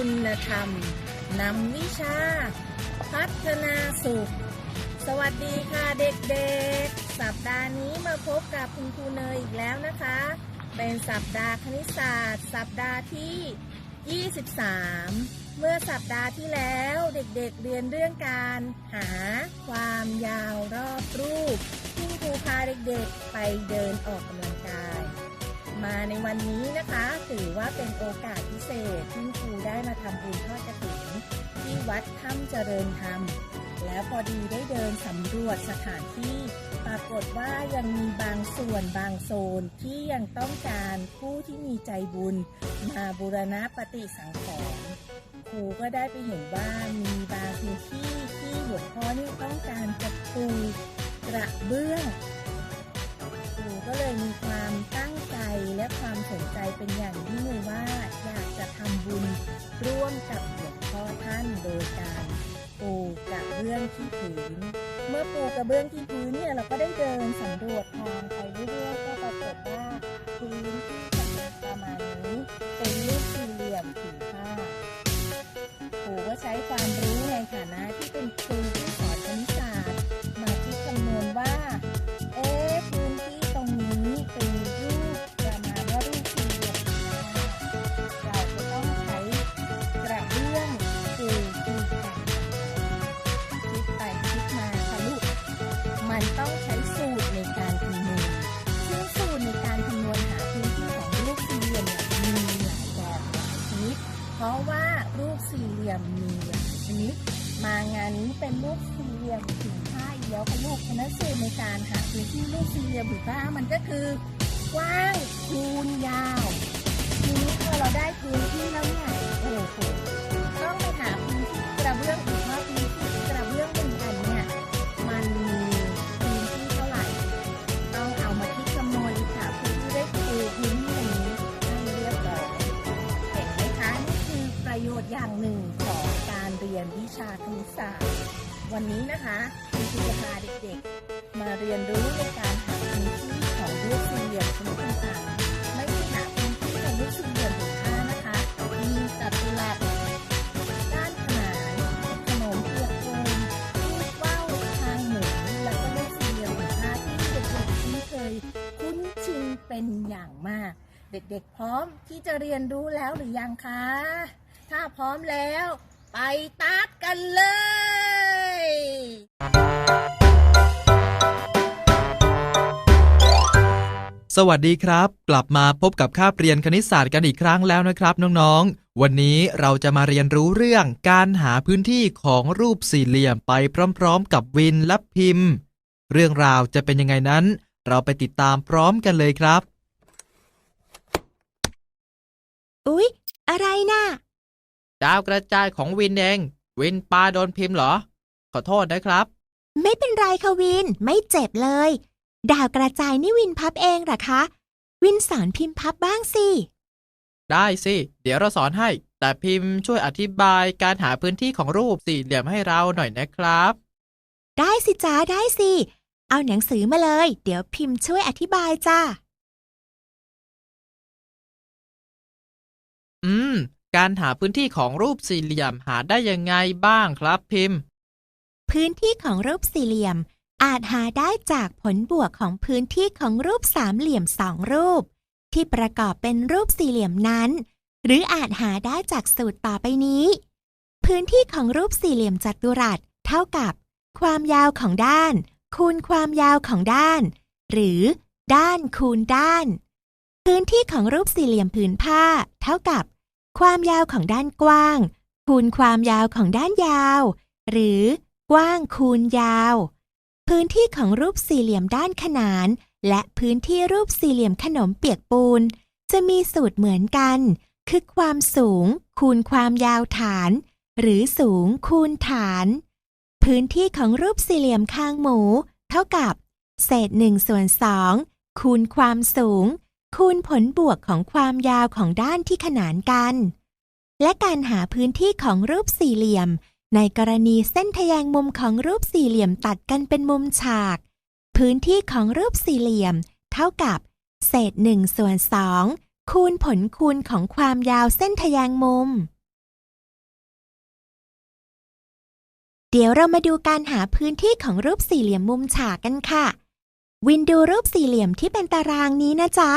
คุณธรรมนำวิชา พัฒนาสุข สวัสดีค่ะเด็กๆ สัปดาห์นี้มาพบกับคุณครูเนยอีกแล้วนะคะ เป็นสัปดาห์คณิตศาสตร์ สัปดาห์ที่ 23 เมื่อสัปดาห์ที่แล้วเด็กๆเรียนเรื่องการหาความยาวรอบรูปที่ครูพาเด็กๆ ไปเดินออกกำลังกาย มาในวันนี้นะคะ ถือว่าเป็นโอกาสพิเศษที่ครูได้มาทำบุญทอดกระถิ่นที่วัดถ้ำเจริญธรรม แล้วพอดีได้เดินสำรวจสถานที่ ปรากฏว่ายังมีบางส่วนบางโซนที่ยังต้องการผู้ที่มีใจบุญ มาบูรณะปฏิสังขรณ์ครูก็ได้ไปเห็นว่ามีบางพื้นที่ที่หลวงพ่อนี่ต้องการจะปูกระเบื้อง รูก็เลยมีความตั้งใจและความสนใจเป็นอย่างยิ่งเลยว่าอยากจะทำบุญร่วมกับหลวงพ่อท่านโดยการปูกระเบื้องที่พื้น เมื่อปูกระเบื้องที่พื้นเนี่ยเราก็ได้เดินสำรวจทางไปเรื่อยๆก็ปรากฏว่าพื้นที่ เด็กๆ พร้อมที่จะเรียนรู้แล้วหรือยังคะ ถ้าพร้อมแล้ว ไปตัดกันเลยสวัสดีครับ กลับมาพบกับคาบเรียนคณิตศาสตร์กันอีกครั้งแล้วนะครับน้องๆ วันนี้เราจะมาเรียนรู้เรื่องการหาพื้นที่ของรูปสี่เหลี่ยมไปพร้อมๆ กับวินและพิมพ์ เรื่องราวจะเป็นยังไงนั้น เราไปติดตามพร้อมกันเลยครับ อุ๊ย อะไรน่ะ ดาวกระจายของวินเอง วินปาโดนพิมพ์เหรอ ขอโทษนะครับ ไม่เป็นไรค่ะวิน ไม่เจ็บเลย ดาวกระจายนี่วินพับเองเหรอคะ วินสอนพิมพ์พับบ้างสิ ได้สิ เดี๋ยวเราสอนให้ แต่พิมพ์ช่วยอธิบายการหาพื้นที่ของรูปสี่เหลี่ยมให้เราหน่อยนะครับ ได้สิจ้าได้สิ เอาหนังสือมาเลย เดี๋ยวพิมพ์ช่วยอธิบายจ้า อืม การหาพื้นที่ของรูปสี่เหลี่ยมหาได้ยังไงบ้างครับพิมพ์ พื้นที่ของรูปสี่เหลี่ยม อาจหาได้จากผลบวกของพื้นที่ของรูปสามเหลี่ยมสองรูป ที่ประกอบเป็นรูปสี่เหลี่ยมนั้น หรืออาจหาได้จากสูตรต่อไปนี้ พื้นที่ของรูปสี่เหลี่ยมจัตุรัสเท่ากับ ความยาวของด้าน คูณความยาวของด้าน หรือ ด้านคูณด้าน พื้นที่ของรูปสี่เหลี่ยมผืนผ้า เท่ากับ ความยาวของด้านกว้าง คูณความยาวของด้านยาว หรือกว้างคูณยาว พื้นที่ของรูปสี่เหลี่ยมด้านขนาน และพื้นที่รูปสี่เหลี่ยมขนมเปียกปูน จะมีสูตรเหมือนกัน คือความสูง คูณความยาวฐาน หรือสูงคูณฐาน พื้นที่ของรูปสี่เหลี่ยมคางหมู เท่ากับ เศษหนึ่งส่วนสองคูณความสูง คูณผลบวกของความยาวของด้านที่ขนานกัน และการหาพื้นที่ของรูปสี่เหลี่ยม ในกรณีเส้นทแยงมุมของรูปสี่เหลี่ยมตัดกันเป็นมุมฉาก พื้นที่ของรูปสี่เหลี่ยม เท่ากับ เศษหนึ่งส่วนสองคูณผลคูณของความยาวเส้นทแยงมุม เดี๋ยวเรามาดูการหาพื้นที่ของรูปสี่เหลี่ยมมุมฉากกันค่ะ วินดูรูปสี่เหลี่ยมที่เป็นตารางนี้นะจ๊ะ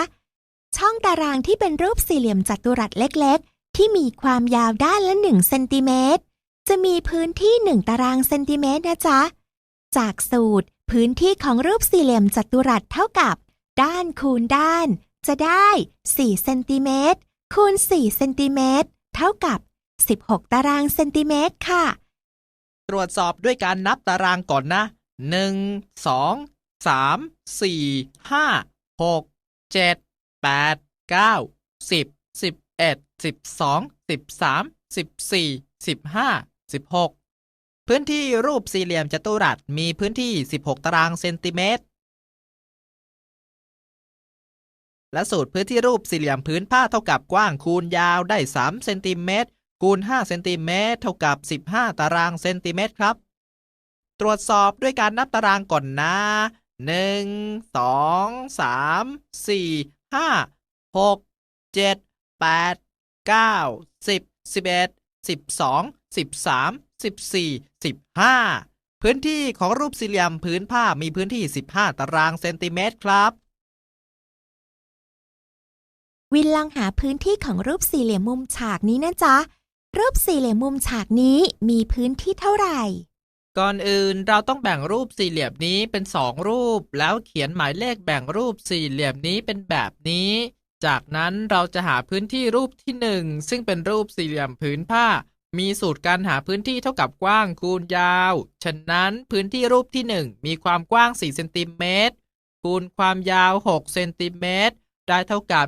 ช่องตารางที่เป็นรูปสี่เหลี่ยมจัตุรัสเล็กๆ ที่มีความยาวด้านละ 1 เซนติเมตร จะมีพื้นที่ 1 ตารางเซนติเมตรนะจ๊ะ จากสูตร พื้นที่ของรูปสี่เหลี่ยมจัตุรัสเท่ากับ ด้านคูณด้าน จะได้ 4 เซนติเมตรคูณ 4 เซนติเมตรเท่ากับ 16 ตารางเซนติเมตรค่ะ ตรวจสอบด้วยการนับตารางก่อนนะ 1 2 3 4 5 6 7 แปดเก้าสิบสิบเอ็ดสิบสองสิบสามสิบสี่สิบห้าสิบหกพื้นที่รูปสี่เหลี่ยมจัตุรัสมีพื้นที่ 16 ตารางเซนติเมตร และสูตรพื้นที่รูปสี่เหลี่ยมพื้นผ้าเท่ากับกว้างคูณยาวได้ 3 เซนติเมตรคูณ 5 เซนติเมตรเท่ากับ 15 ตารางเซนติเมตรครับ ตรวจสอบด้วยการนับตารางก่อนนะ 1 2 3 4 5 6 7 8 9 10 11 12 13 14 15พื้นที่ของรูปสี่เหลี่ยมพื้นผ้ามีพื้นที่ 15 ตารางเซนติเมตรครับ วินลองหาพื้นที่ของรูปสี่เหลี่ยมมุมฉากนี้นะจ๊ะ รูปสี่เหลี่ยมมุมฉากนี้มีพื้นที่เท่าไหร่ ก่อนอื่นเราต้องแบ่งรูปสี่เหลี่ยมนี้เป็นสองรูป แล้วเขียนหมายเลขแบ่งรูปสี่เหลี่ยมนี้เป็นแบบนี้ จากนั้นเราจะหาพื้นที่รูปที่หนึ่งซึ่งเป็นรูปสี่เหลี่ยมผืนผ้า มีสูตรการหาพื้นที่เท่ากับกว้างคูณยาว ฉะนั้นพื้นที่รูปที่หนึ่งมีความกว้าง 4 เซนติเมตรคูณความยาว 6 เซนติเมตรได้เท่ากับ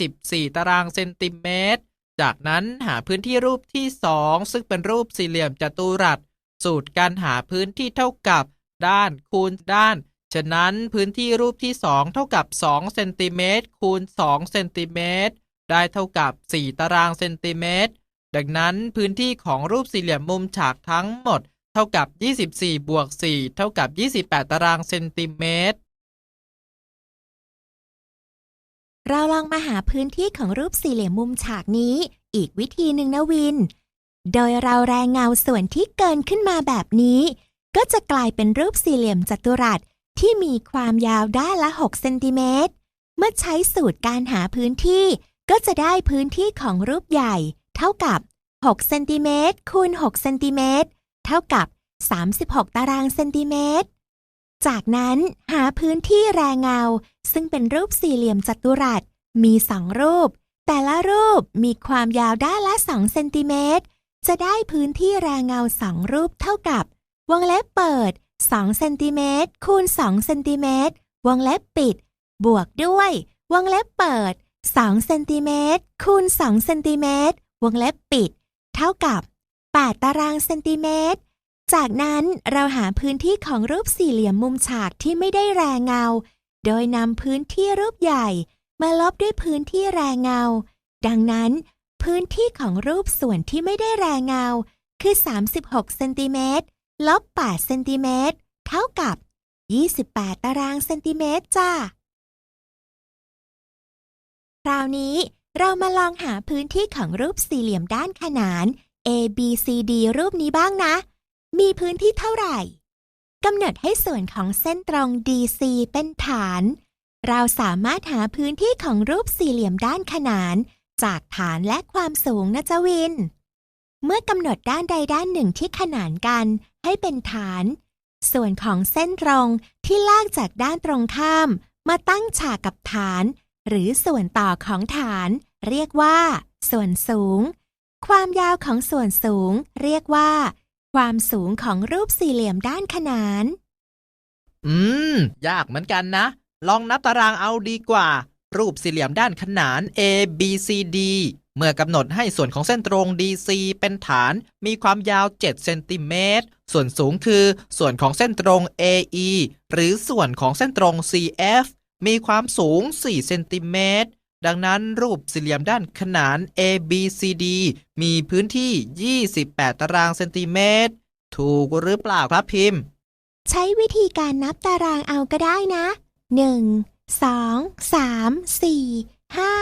24 ตารางเซนติเมตร จากนั้นหาพื้นที่รูปที่สองซึ่งเป็นรูปสี่เหลี่ยมจัตุรัส สูตรการหาพื้นที่เท่ากับ ด้านคูณด้าน ฉะนั้นพื้นที่รูปที่ 2 เท่ากับ2เซนติเมตรคูณ2เซนติเมตรได้เท่ากับ 4 ตารางเซนติเมตร ดังนั้นพื้นที่ของรูปสี่เหลี่ยมมุมฉากทั้งหมด เท่ากับ 24 บวก 4 เท่ากับ 28 ตารางเซนติเมตร เราลองมาหาพื้นที่ของรูปสี่เหลี่ยมมุมฉากนี้ อีกวิธีหนึ่งนะวิน โดยเราแรงเงาส่วนที่เกินขึ้นมาแบบนี้ ก็จะกลายเป็นรูปสี่เหลี่ยมจัตุรัสที่มีความยาวด้านละ 6 เซนติเมตร เมื่อใช้สูตรการหาพื้นที่ ก็จะได้พื้นที่ของรูปใหญ่ เท่ากับ 6 เซนติเมตรคูณ 6 เซนติเมตร เท่ากับ 36 ตารางเซนติเมตร จากนั้นหาพื้นที่แรงเงา ซึ่งเป็นรูปสี่เหลี่ยมจัตุรัส มีสองรูป แต่ละรูปมีความยาวด้านละ 2 เซนติเมตร จะได้พื้นที่แรงเงาสองรูปเท่ากับ วงเล็บเปิด2เซนติเมตรคูณ2เซนติเมตรวงเล็บปิด บวกด้วย วงเล็บเปิด2เซนติเมตรคูณ2เซนติเมตรวงเล็บปิด เท่ากับ 8 ตารางเซนติเมตร จากนั้นเราหาพื้นที่ของรูปสี่เหลี่ยมมุมฉากที่ไม่ได้แรงเงา โดยนำพื้นที่รูปใหญ่ มาลบด้วยพื้นที่แรงเงา ดังนั้น พื้นที่ของรูปส่วนที่ไม่ได้แรงเงา คือ 36เซนติเมตรลบ8เซนติเมตรเท่ากับ 28 ตารางเซนติเมตรจ้า คราวนี้เรามาลองหาพื้นที่ของรูปสี่เหลี่ยมด้านขนาน A B C D รูปนี้บ้างนะ มีพื้นที่เท่าไหร่กำหนดให้ส่วนของเส้นตรง DC เป็นฐาน เราสามารถหาพื้นที่ของรูปสี่เหลี่ยมด้านขนาน จากฐานและความสูงนะจวิน เมื่อกำหนดด้านใดด้านหนึ่งที่ขนานกันให้เป็นฐาน ส่วนของเส้นตรงที่ลากจากด้านตรงข้าม มาตั้งฉากกับฐาน หรือส่วนต่อของฐาน เรียกว่า ส่วนสูง ความยาวของส่วนสูง เรียกว่า ความสูงของรูปสี่เหลี่ยมด้านขนาน อืม ยากเหมือนกันนะ ลองนับตารางเอาดีกว่า รูปสี่เหลี่ยมด้านขนาน A B C D เมื่อกำหนดให้ส่วนของเส้นตรง DC เป็นฐาน มีความยาว 7 เซนติเมตร ส่วนสูงคือ ส่วนของเส้นตรง AE หรือส่วนของเส้นตรง CF มีความสูง 4 เซนติเมตร ดังนั้นรูปสี่เหลี่ยมด้านขนาน ABCD มีพื้นที่ 28 ตารางเซนติเมตร ถูกหรือเปล่าครับพิมพ์ ใช้วิธีการนับตารางเอาก็ได้นะหนึ่ง สองสามสี่ห้า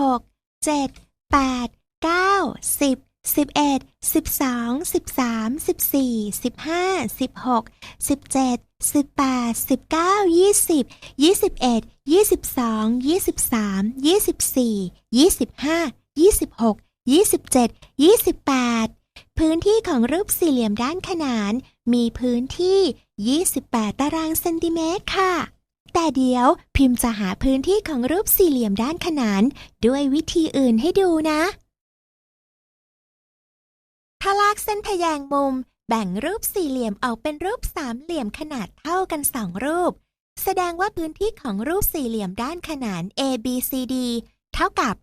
หกเจ็ดแปดเก้าสิบสิบเอ็ดสิบสองสิบสามสิบสี่สิบห้าสิบหกสิบเจ็ดสิบแปดสิบเก้ายี่สิบยี่สิบเอ็ดยี่สิบสองยี่สิบสามยี่สิบสี่ยี่สิบห้ายี่สิบหกยี่สิบเจ็ดยี่สิบแปดพื้นที่ของรูปสี่เหลี่ยมด้านขนาน มีพื้นที่ 28 ตารางเซนติเมตรค่ะ แต่เดี๋ยวพิมพ์จะหาพื้นที่ของรูปสี่เหลี่ยมด้านขนาน ด้วยวิธีอื่นให้ดูนะ ถ้าลากเส้นทแยงมุม แบ่งรูปสี่เหลี่ยมออกเป็นรูปสามเหลี่ยมขนาดเท่ากันสองรูป แสดงว่าพื้นที่ของรูปสี่เหลี่ยมด้านขนาน A B C D เท่ากับ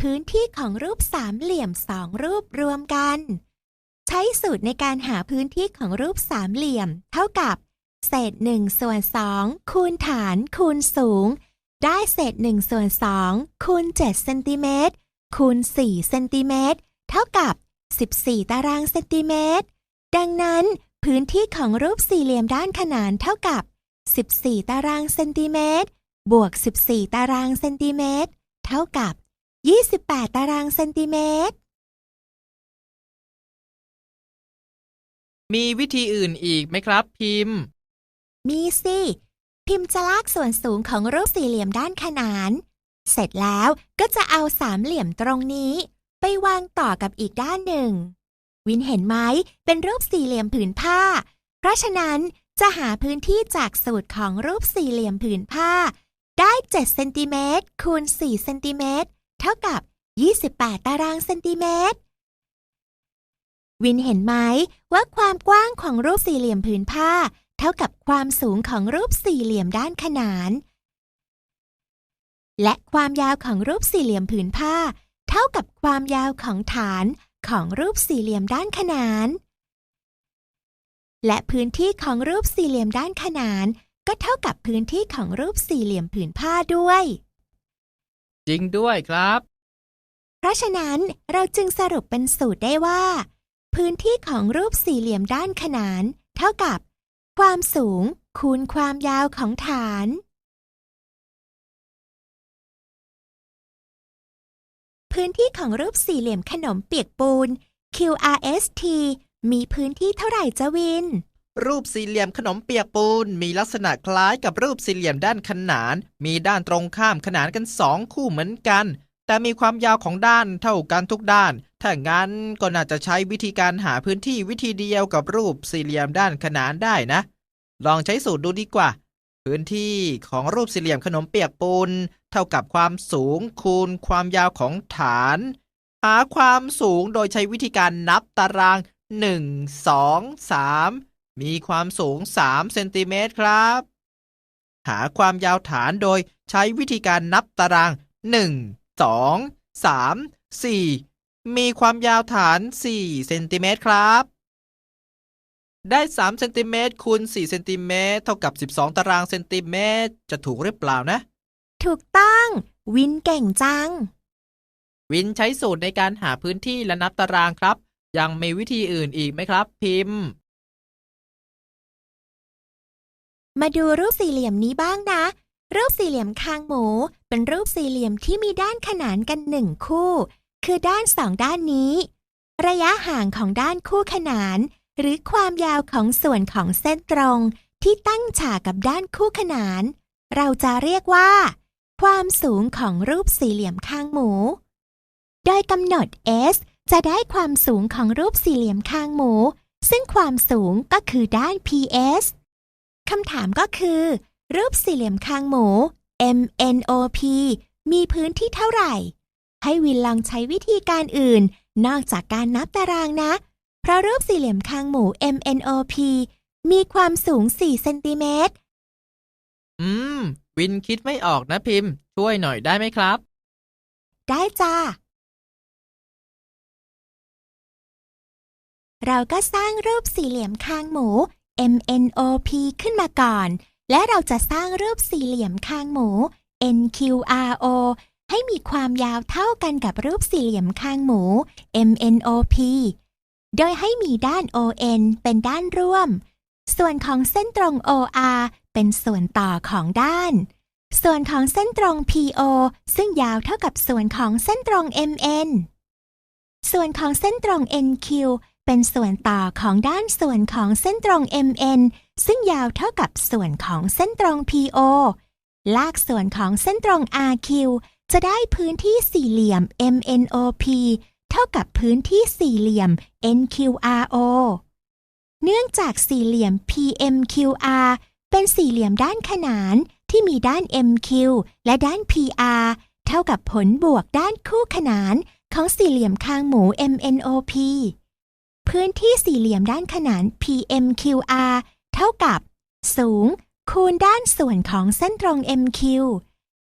พื้นที่ของรูปสามเหลี่ยมสองรูปรวมกัน ใช้สูตรในการหาพื้นที่ของรูปสามเหลี่ยม เท่ากับ เศษ1ส่วน2คูณฐานคูณสูง ได้เศษ1ส่วน2คูณ7เซนติเมตรคูณ4เซนติเมตรเท่ากับ14ตารางเซนติเมตร ดังนั้นพื้นที่ของรูปสี่เหลี่ยมด้านขนานเท่ากับ 14 ตารางเซนติเมตร บวก 14 ตารางเซนติเมตร เท่ากับ 28 ตารางเซนติเมตร มีวิธีอื่นอีกไหมครับพิมพ์ มีสิ พิมพ์จะลากส่วนสูงของรูปสี่เหลี่ยมด้านขนาน เสร็จแล้วก็จะเอาสามเหลี่ยมตรงนี้ ไปวางต่อกับอีกด้านหนึ่ง วินเห็นไหม เป็นรูปสี่เหลี่ยมผืนผ้า เพราะฉะนั้นจะหาพื้นที่จากสูตรของรูปสี่เหลี่ยมผืนผ้า ได้7เซนติเมตรคูณ4เซนติเมตรเท่ากับ 28 ตารางเซนติเมตร วินเห็นไหมว่าความกว้างของรูปสี่เหลี่ยมผืนผ้า เท่ากับความสูงของรูปสี่เหลี่ยมด้านขนาน และความยาวของรูปสี่เหลี่ยมผืนผ้า เท่ากับความยาวของฐานของรูปสี่เหลี่ยมด้านขนาน และพื้นที่ของรูปสี่เหลี่ยมด้านขนาน ก็เท่ากับพื้นที่ของรูปสี่เหลี่ยมผืนผ้าด้วย จริงด้วยครับ เพราะฉะนั้นเราจึงสรุปเป็นสูตรได้ว่า พื้นที่ของรูปสี่เหลี่ยมด้านขนาน เท่ากับ ความสูงคูณความยาวของฐาน พื้นที่ของรูปสี่เหลี่ยมขนมเปียกปูน QRST มีพื้นที่เท่าไหร่จะวิน รูปสี่เหลี่ยมขนมเปียกปูน มีลักษณะคล้ายกับรูปสี่เหลี่ยมด้านขนาน มีด้านตรงข้ามขนานกันสองคู่เหมือนกัน แต่มีความยาวของด้านเท่ากันทุกด้าน ถ้างั้นก็น่าจะใช้วิธีการหาพื้นที่วิธีเดียวกับรูปสี่เหลี่ยมด้านขนานได้นะ ลองใช้สูตรดูดีกว่า พื้นที่ของรูปสี่เหลี่ยมขนมเปียกปูน เท่ากับความสูงคูณความยาวของฐาน หาความสูงโดยใช้วิธีการนับตาราง 1 2 3 มีความสูง 3 เซนติเมตรครับ หาความยาวฐานโดยใช้วิธีการนับตาราง 1 2 3 4 มีความยาวฐาน 4 เซนติเมตรครับ ได้3เซนติเมตรคูณ4เซนติเมตรเท่ากับ 12 ตารางเซนติเมตร จะถูกหรือเปล่านะ ถูกต้อง วินเก่งจัง วินใช้สูตรในการหาพื้นที่และนับตารางครับ ยังมีวิธีอื่นอีกไหมครับ พิมพ์ มาดูรูปสี่เหลี่ยมนี้บ้างนะ รูปสี่เหลี่ยมคางหมู เป็นรูปสี่เหลี่ยมที่มีด้านขนานกันหนึ่งคู่ คือด้านสองด้านนี้ ระยะห่างของด้านคู่ขนาน หรือความยาวของส่วนของเส้นตรง ที่ตั้งฉากกับด้านคู่ขนาน เราจะเรียกว่า ความสูงของรูปสี่เหลี่ยมคางหมู โดยกำหนด s จะได้ความสูงของรูปสี่เหลี่ยมคางหมู ซึ่งความสูงก็คือด้าน ps คำถามก็คือ รูปสี่เหลี่ยมคางหมู MNOP มีพื้นที่เท่าไหร่ ให้วินลองใช้วิธีการอื่น นอกจากการนับตารางนะ เพราะรูปสี่เหลี่ยมคางหมู MNOP มีความสูง 4 เซนติเมตร อืม วินคิดไม่ออกนะพิมพ์ ช่วยหน่อยได้ไหมครับ ได้จ้า เราก็สร้างรูปสี่เหลี่ยมคางหมู MNOP ขึ้นมาก่อน และเราจะสร้างรูปสี่เหลี่ยมคางหมู NQRO ให้มีความยาวเท่ากันกับรูปสี่เหลี่ยมคางหมู MNOP โดยให้มีด้าน ON เป็นด้านร่วม ส่วนของเส้นตรง OR เป็นส่วนต่อของด้าน ส่วนของเส้นตรง PO ซึ่งยาวเท่ากับส่วนของเส้นตรง MN ส่วนของเส้นตรง NQ เป็นส่วนต่อของด้านส่วนของเส้นตรง MN ซึ่งยาวเท่ากับส่วนของเส้นตรง PO ลากส่วนของเส้นตรง RQ จะได้พื้นที่สี่เหลี่ยม MNOP เท่ากับพื้นที่สี่เหลี่ยม NQRO เนื่องจากสี่เหลี่ยม PMQR เป็นสี่เหลี่ยมด้านขนานที่มีด้าน MQ และด้าน PR เท่ากับผลบวกด้านคู่ขนานของสี่เหลี่ยมคางหมู MNOP พื้นที่สี่เหลี่ยมด้านขนาน PMQR ท่ากับ สูง คูณด้านส่วนของเส้นตรง MQ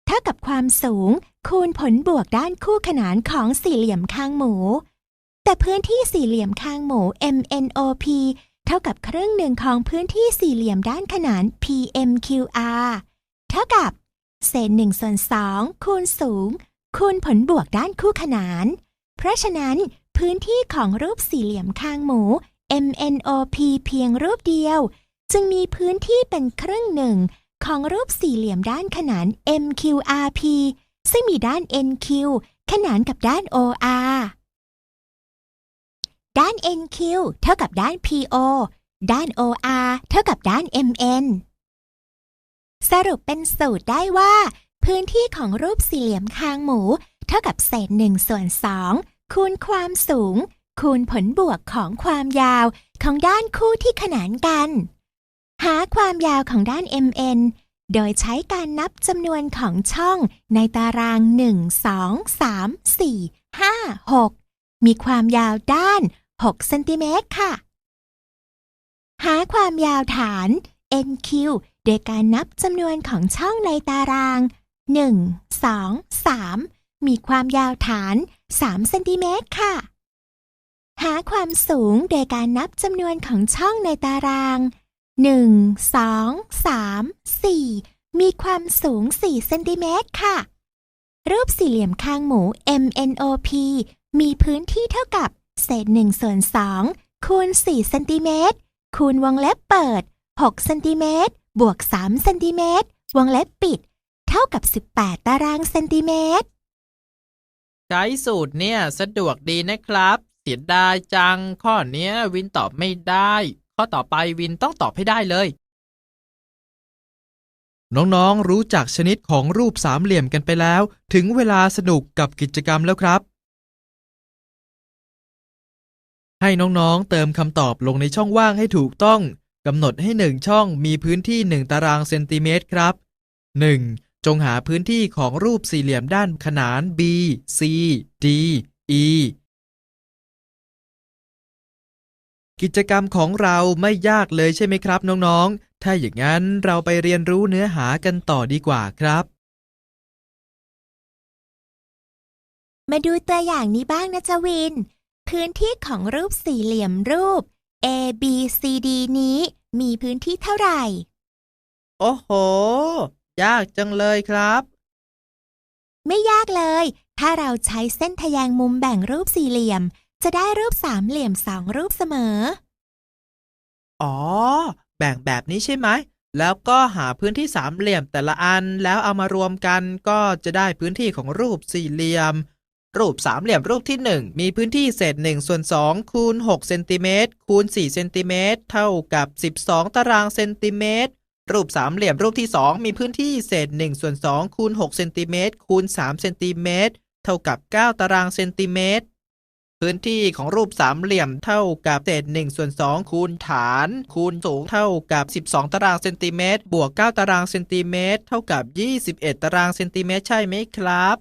เท่ากับความสูง คูณผลบวกด้านคู่ขนานของสี่เหลี่ยมคางหมู แต่พื้นที่สี่เหลี่ยมคางหมู MNOP เท่ากับครึ่งหนึ่งของพื้นที่สี่เหลี่ยมด้านขนาน PMQR เท่ากับ เศษหนึ่งส่วนสองคูณสูง คูณผลบวกด้านคู่ขนาน เพราะฉะนั้น พื้นที่ของรูปสี่เหลี่ยมคางหมู MNOP เพียงรูปเดียว จึงมีพื้นที่เป็นครึ่งหนึ่งของรูปสี่เหลี่ยมด้านขนาน MQRP ซึ่งมีด้าน NQ ขนานกับด้าน OR ด้าน NQ เท่ากับด้าน PO ด้าน OR เท่ากับด้าน MN สรุปเป็นสูตรได้ว่า พื้นที่ของรูปสี่เหลี่ยมคางหมู เท่ากับเศษหนึ่งส่วนสองคูณความสูง คูณผลบวกของความยาวของด้านคู่ที่ขนานกัน หาความยาวของด้าน MN โดยใช้การนับจำนวนของช่องในตาราง 1 2 3 4 5 6 มีความยาวด้าน 6 เซนติเมตรค่ะ หาความยาวฐาน NQ โดยการนับจำนวนของช่องในตาราง 1 2 3 มีความยาวฐาน 3 เซนติเมตรค่ะ หาความสูงโดยการนับจำนวนของช่องในตาราง 1 2 3 4มีความสูง4เซนติเมตรค่ะ รูปสี่เหลี่ยมคางหมู MNOP มีพื้นที่เท่ากับเศษ1ส่วน2คูณ4เซนติเมตรคูณวงเล็บเปิด6เซนติเมตรบวก3เซนติเมตรวงเล็บปิด เท่ากับ18ตารางเซนติเมตร ใช้สูตรเนี่ยสะดวกดีนะครับ เสียดายจังข้อเนี้ยวินตอบไม่ได้ ข้อต่อไปวินต้องตอบให้ได้เลย น้องๆ รู้จักชนิดของรูปสามเหลี่ยมกันไปแล้ว ถึงเวลาสนุกกับกิจกรรมแล้วครับ ให้น้องๆ เติมคำตอบลงในช่องว่างให้ถูกต้องกำหนดให้หนึ่งช่องมีพื้นที่ 1 ตารางเซนติเมตรครับ 1. จงหาพื้นที่ของรูปสี่เหลี่ยมด้านขนาน B C D E กิจกรรมของเราไม่ยากเลยใช่ไหมครับน้องๆ ถ้าอย่างนั้นเราไปเรียนรู้เนื้อหากันต่อดีกว่าครับ มาดูตัวอย่างนี้บ้างนะจาวิน พื้นที่ของรูปสี่เหลี่ยมรูป A B C D นี้มีพื้นที่เท่าไหร่ โอ้โห ยากจังเลยครับ ไม่ยากเลย ถ้าเราใช้เส้นทะแยงมุมแบ่งรูปสี่เหลี่ยม จะได้รูปสามเหลี่ยมสองรูปเสมอ อ๋อ แบ่งแบบนี้ใช่ไหม แล้วก็หาพื้นที่สามเหลี่ยมแต่ละอันแล้วเอามารวมกันก็จะได้พื้นที่ของรูปสี่เหลี่ยม รูปสามเหลี่ยมรูปที่หนึ่งมีพื้นที่เศษ1ส่วน2คูณ6เซนติเมตรคูณ4เซนติเมตรเท่ากับ12ตารางเซนติเมตรรูปสามเหลี่ยมรูปที่ 2 มีพื้นที่เศษ1ส่วน2คูณ6เซนติเมตรคูณ3เซนติเมตรเท่ากับ 9 ตารางเซนติเมตร พื้นที่ของรูปสามเหลี่ยมเท่ากับเศษ1ส่วน2คูณฐาน คูณสูงเท่ากับ 12 ตารางเซนติเมตรบวก 9 ตารางเซนติเมตรเท่ากับ 21 ตารางเซนติเมตรใช่ไหมครับ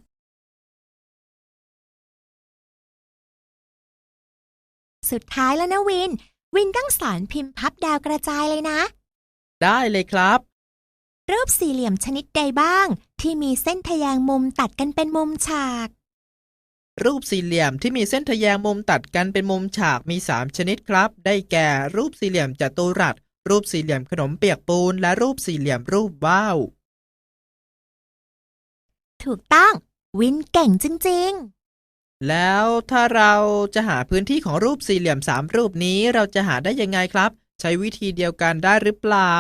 สุดท้ายแล้วนะวิน วินต้องสอนพิมพ์พับดาวกระจายเลยนะ ได้เลยครับ รูปสี่เหลี่ยมชนิดใดบ้าง ที่มีเส้นทะแยงมุมตัดกันเป็นมุมฉาก รูปสี่เหลี่ยมที่มีเส้นทะแยงมุมตัดกันเป็นมุมฉากมี 3 ชนิดครับ ได้แก่ รูปสี่เหลี่ยมจัตุรัส รูปสี่เหลี่ยมขนมเปียกปูน และรูปสี่เหลี่ยมรูปว่าว ถูกต้อง วินเก่งจริง แล้วถ้าเราจะหาพื้นที่ของรูปสี่เหลี่ยมสามรูปนี้เราจะหาได้ยังไงครับ ใช้วิธีเดียวกันได้หรือเปล่า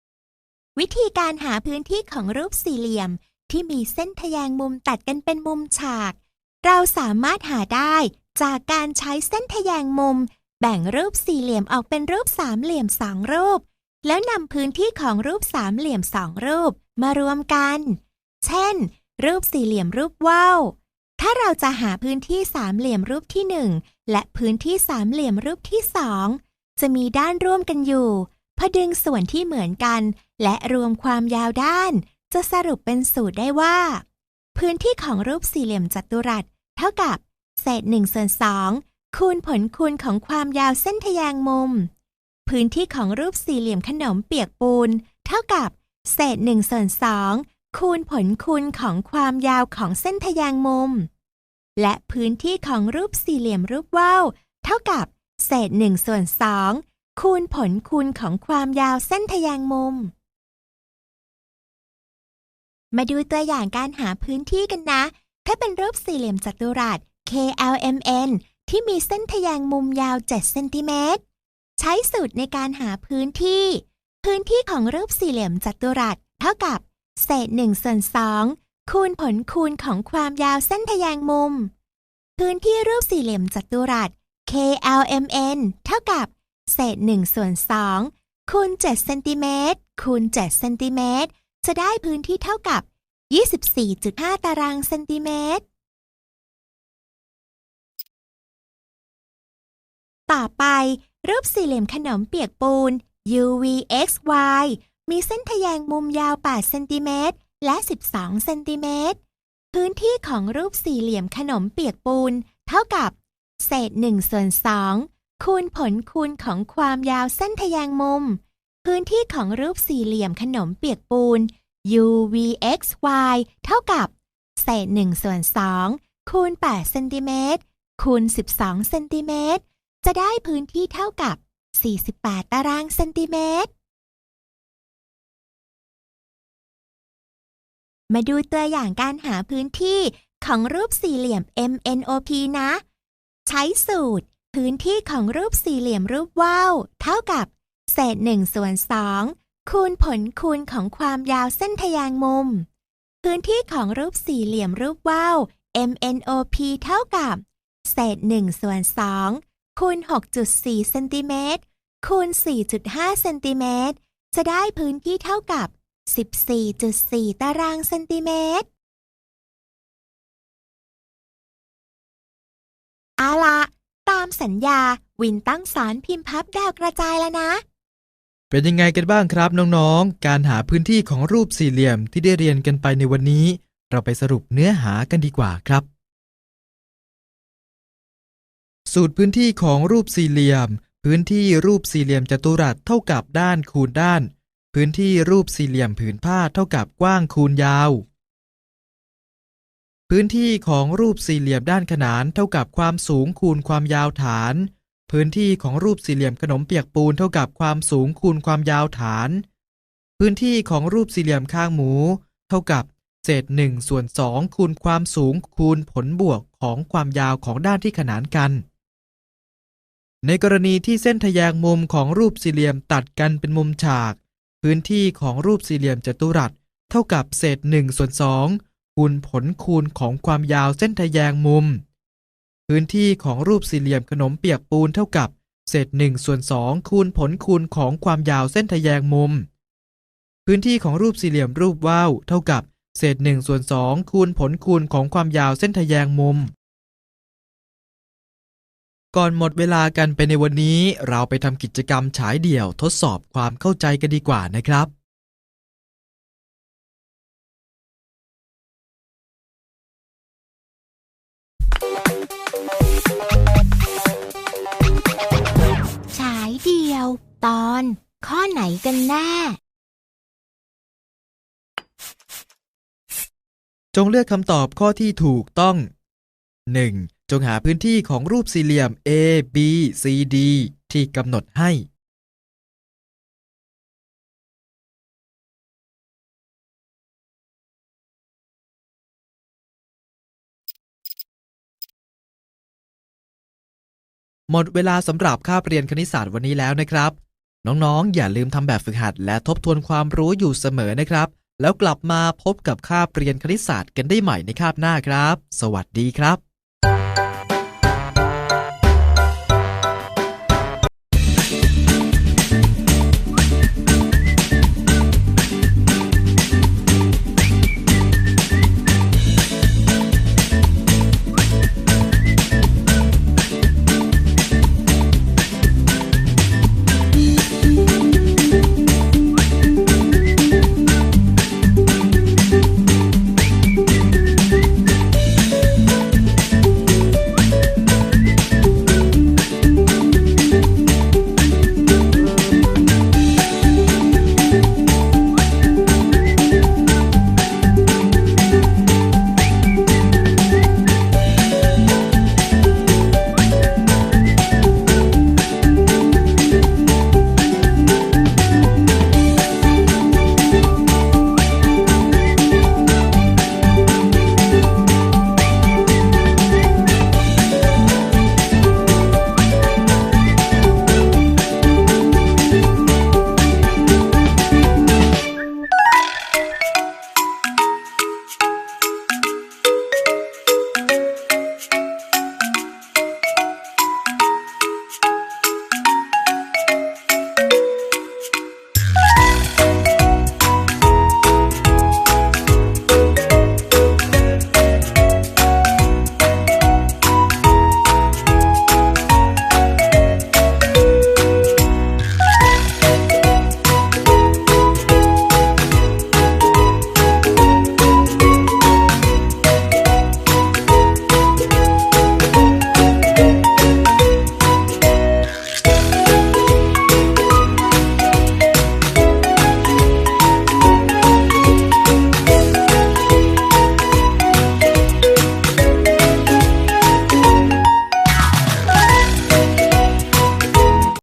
ๆ วิธีการหาพื้นที่ของรูปสี่เหลี่ยมที่มีเส้นทะแยงมุมตัดกันเป็นมุมฉาก เราสามารถหาได้จากการใช้เส้นทะแยงมุม แบ่งรูปสี่เหลี่ยมออกเป็นรูปสามเหลี่ยมสองรูป แล้วนำพื้นที่ของรูปสามเหลี่ยมสองรูปมารวมกัน เช่น รูปสี่เหลี่ยมรูปว่าวถ้าเราจะหาพื้นที่สามเหลี่ยมรูปที่หนึ่งและพื้นที่สามเหลี่ยมรูปที่สองจะมีด้านร่วมกันอยู่พอดึงส่วนที่เหมือนกัน และรวมความยาวด้าน จะสรุปเป็นสูตรได้ว่า พื้นที่ของรูปสี่เหลี่ยมจัตุรัส เท่ากับ เศษ1ส่วน2คูณผลคูณของความยาวเส้นทแยงมุม พื้นที่ของรูปสี่เหลี่ยมขนมเปียกปูน เท่ากับ เศษ1ส่วน2คูณผลคูณของความยาวของเส้นทแยงมุม และพื้นที่ของรูปสี่เหลี่ยมรูปว่าวเท่ากับ เศษ1ส่วน2คูณผลคูณของความยาวเส้นทแยงมุมมาดูตัวอย่างการหาพื้นที่กันนะ ถ้าเป็นรูปสี่เหลี่ยมจัตุรัส KLMN ที่มีเส้นทแยงมุมยาว 7 เซนติเมตร ใช้สูตรในการหาพื้นที่ พื้นที่ของรูปสี่เหลี่ยมจัตุรัส เท่ากับ เศษ1ส่วน2คูณผลคูณของความยาวเส้นทแยงมุม พื้นที่รูปสี่เหลี่ยมจัตุรัส KLMN เท่ากับ เศษ1ส่วน2คูณ7เซนติเมตรคูณ7เซนติเมตรจะได้พื้นที่เท่ากับ 24.5 ตารางเซนติเมตร ต่อไปรูปสี่เหลี่ยมขนมเปียกปูน UVXY มีเส้นทะแยงมุมยาว 8 เซนติเมตร และ 12 เซนติเมตร พื้นที่ของรูปสี่เหลี่ยมขนมเปียกปูน เท่ากับ เศษ1ส่วน2คูณผลคูณของความยาวเส้นทะแยงมุม พื้นที่ของรูปสี่เหลี่ยมขนมเปียกปูน UVXY เท่ากับ เศษ1ส่วน2คูณ8เซนติเมตรคูณ 12เซนติเมตรจะได้พื้นที่เท่ากับ 48 ตารางเซนติเมตร มาดูตัวอย่างการหาพื้นที่ของรูปสี่เหลี่ยม MNOP นะ ใช้สูตร พื้นที่ของรูปสี่เหลี่ยมรูปว่าวเท่ากับ เศษ1ส่วน2 คูณผลคูณของความยาวเส้นทะแยงมุม พื้นที่ของรูปสี่เหลี่ยมรูปว่าว MNOP เท่ากับ เศษ1ส่วน2คูณ 6.4 เซนติเมตรคูณ 4.5 เซนติเมตรจะได้พื้นที่เท่ากับ 14.4 ตารางเซนติเมตรเอาละตามสัญญาวินตั้งสอนพิมพ์พับดาวกระจายแล้วนะ เป็นยังไงกันบ้างครับน้องๆ การหาพื้นที่ของรูปสี่เหลี่ยมที่ได้เรียนกันไปในวันนี้ เราไปสรุปเนื้อหากันดีกว่าครับ สูตรพื้นที่ของรูปสี่เหลี่ยม พื้นที่รูปสี่เหลี่ยมจัตุรัสเท่ากับด้านคูณด้าน พื้นที่รูปสี่เหลี่ยมผืนผ้าเท่ากับกว้างคูณยาว พื้นที่ของรูปสี่เหลี่ยมด้านขนานเท่ากับความสูงคูณความยาวฐาน พื้นที่ของรูปสี่เหลี่ยมขนมเปียกปูนเท่ากับความสูงคูณความยาวฐาน พื้นที่ของรูปสี่เหลี่ยมข้างหมู เท่ากับเศษหนึ่งส่วนสองคูณความสูงคูณผลบวกของความยาวของด้านที่ขนานกัน ในกรณีที่เส้นทะแยงมุมของรูปสี่เหลี่ยมตัดกันเป็นมุมฉาก พื้นที่ของรูปสี่เหลี่ยมจัตุรัส เท่ากับเศษหนึ่งส่วนสองคูณผลคูณของความยาวเส้นทะแยงมุม พื้นที่ของรูปสี่เหลี่ยมขนมเปียกปูนเท่ากับ เศษหนึ่งส่วนสองคูณผลคูณของความยาวเส้นทะแยงมุม พื้นที่ของรูปสี่เหลี่ยมรูปว่าวเท่ากับ เศษหนึ่งส่วนสองคูณผลคูณของความยาวเส้นทะแยงมุม ก่อนหมดเวลากันไปในวันนี้ เราไปทำกิจกรรมฉายเดี่ยวทดสอบความเข้าใจกันดีกว่านะครับ ตอนข้อไหนกันแน่ จงเลือกคำตอบข้อที่ถูกต้อง 1. จงหาพื้นที่ของรูปสี่เหลี่ยม A B C D ที่กำหนดให้ หมดเวลาสำหรับคาบเรียนคณิตศาสตร์วันนี้แล้วนะครับ น้องๆ อย่าลืมทำแบบฝึกหัด และทบทวนความรู้อยู่เสมอนะครับ แล้วกลับมาพบกับคาบเรียนคณิตศาสตร์กันได้ใหม่ในคาบหน้าครับ สวัสดีครับ